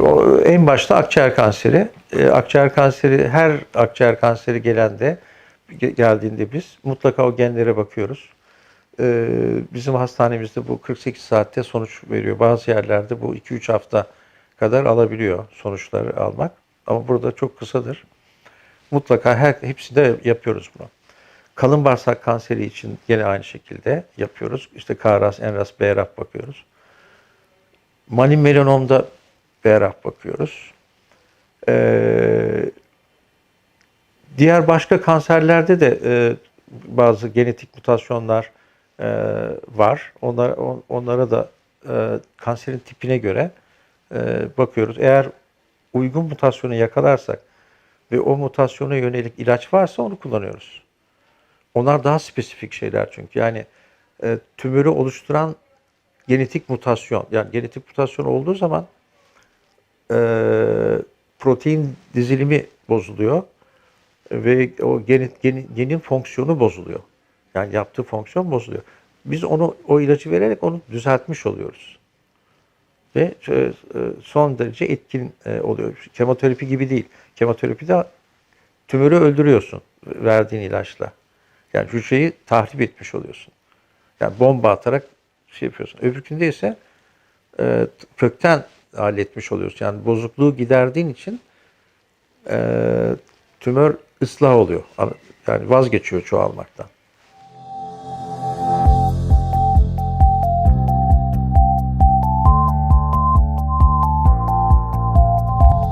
o, en başta akciğer kanseri. E, akciğer kanseri her akciğer kanseri gelende ge- geldiğinde biz mutlaka o genlere bakıyoruz. E, bizim hastanemizde bu 48 saatte sonuç veriyor. Bazı yerlerde bu 2-3 hafta kadar alabiliyor sonuçları almak. Ama burada çok kısadır. Mutlaka her hepsinde yapıyoruz bunu. Kalın bağırsak kanseri için yine aynı şekilde yapıyoruz. İşte KRAS, NRAS, BRAF bakıyoruz. Malin melanomda BRAF bakıyoruz. Ee, diğer başka kanserlerde de e, bazı genetik mutasyonlar e, var. Onlar, on- onlara da e, kanserin tipine göre e, bakıyoruz. Eğer uygun mutasyonu yakalarsak ve o mutasyona yönelik ilaç varsa onu kullanıyoruz. Onlar daha spesifik şeyler çünkü. Yani e, tümörü oluşturan genetik mutasyon. Yani genetik mutasyon olduğu zaman e, protein dizilimi bozuluyor ve o genin, genin, genin fonksiyonu bozuluyor. Yani yaptığı fonksiyon bozuluyor. Biz onu o ilacı vererek onu düzeltmiş oluyoruz. Ve e, e, son derece etkin e, oluyor. Kemoterapi gibi değil. Kemoterapide tümörü öldürüyorsun verdiğin ilaçla. Yani hücreyi tahrip etmiş oluyorsun. Yani bomba atarak şey yapıyorsun. Öbürkünde ise kökten halletmiş oluyorsun. Yani bozukluğu giderdiğin için e, tümör ıslah oluyor. Yani vazgeçiyor çoğalmaktan.